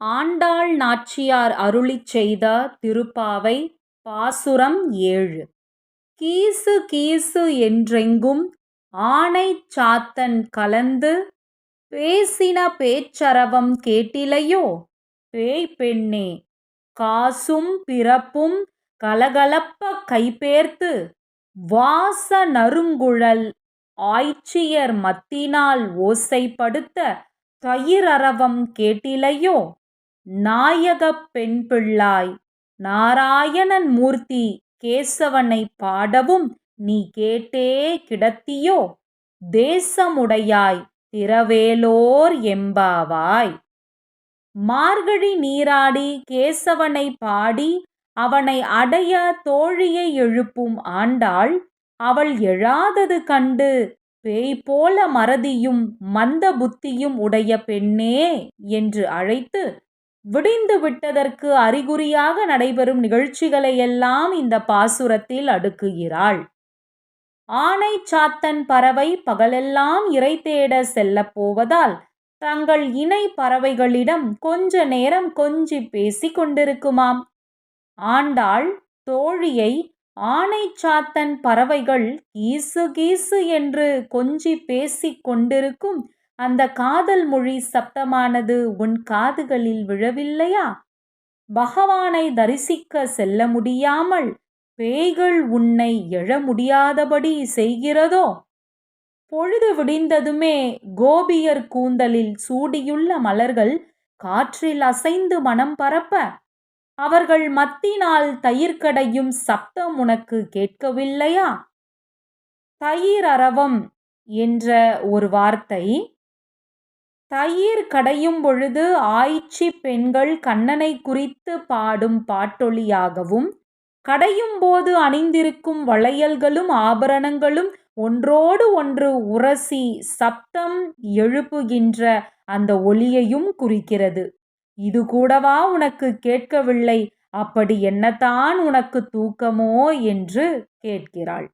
ஆண்டாள் நாச்சியார் அருளிச் செய்த திருப்பாவை பாசுரம் ஏழு. கீசு கீசு என்றெங்கும் ஆணை சாத்தன் கலந்து பேசின பேச்சரவம் கேட்டிலையோ பேய் பெண்ணே காசும் பிறப்பும் கலகலப்ப கைபேர்த்து வாச நறுங்குழல் ஆய்ச்சியர் மத்தினால் ஓசைப்படுத்த தயிரரவம் கேட்டிலையோ நாயகப் பெண் பிள்ளாய் நாராயணன் மூர்த்தி கேசவனைப் பாடவும் நீ கேட்டே கிடத்தியோ தேசமுடையாய் திரவேலோர் எம்பாவாய். மார்கழி நீராடி கேசவனைப் பாடி அவனை அடைய தோழியை எழுப்பும் ஆண்டாள் அவள் எழாதது கண்டு பேய் போல மறதியும் மந்த புத்தியும் உடைய பெண்ணே என்று அழைத்து விடிந்து விட்டதற்கு அறிகுறியாக நடைபெறும் நிகழ்ச்சிகளையெல்லாம் இந்த பாசுரத்தில் அடுக்குகிறாள். ஆனை சாத்தன் பறவை பகலெல்லாம் இறை தேட செல்லப் போவதால் தங்கள் இணை பறவைகளிடம் கொஞ்ச நேரம் கொஞ்சி பேசி கொண்டிருக்குமாம். ஆண்டாள் தோழியை ஆனை சாத்தன் பறவைகள் கீசு கீசு என்று கொஞ்சி பேசிக் கொண்டிருக்கும் அந்த காதல் மொழி சப்தமானது உன் காதுகளில் விழவில்லையா? பகவானை தரிசிக்க செல்ல முடியாமல் பேய்கள் உன்னை எழ முடியாதபடி செய்கிறதோ? பொழுது விடிந்ததுமே கோபியர் கூந்தலில் சூடியுள்ள மலர்கள் காற்றில் அசைந்து மனம் பரப்ப, அவர்கள் மத்தினால் தயிர் கடையும் சப்தம் உனக்கு கேட்கவில்லையா? தயிரரவம் என்ற ஒரு வார்த்தை தயிர் கடையும் பொழுது ஆய்ச்சிப் பெண்கள் கண்ணனை குறித்து பாடும் பாட்டொலியாகவும் கடையும் போது அணிந்திருக்கும் வளையல்களும் ஆபரணங்களும் ஒன்றோடு ஒன்று உரசி சப்தம் எழுப்புகின்ற அந்த ஒலியையும் குறிக்கிறது. இது கூடவா உனக்குக் கேட்கவில்லை அப்படி என்னத்தான் உனக்குத் தூக்கமோ என்று கேட்கிறாள்.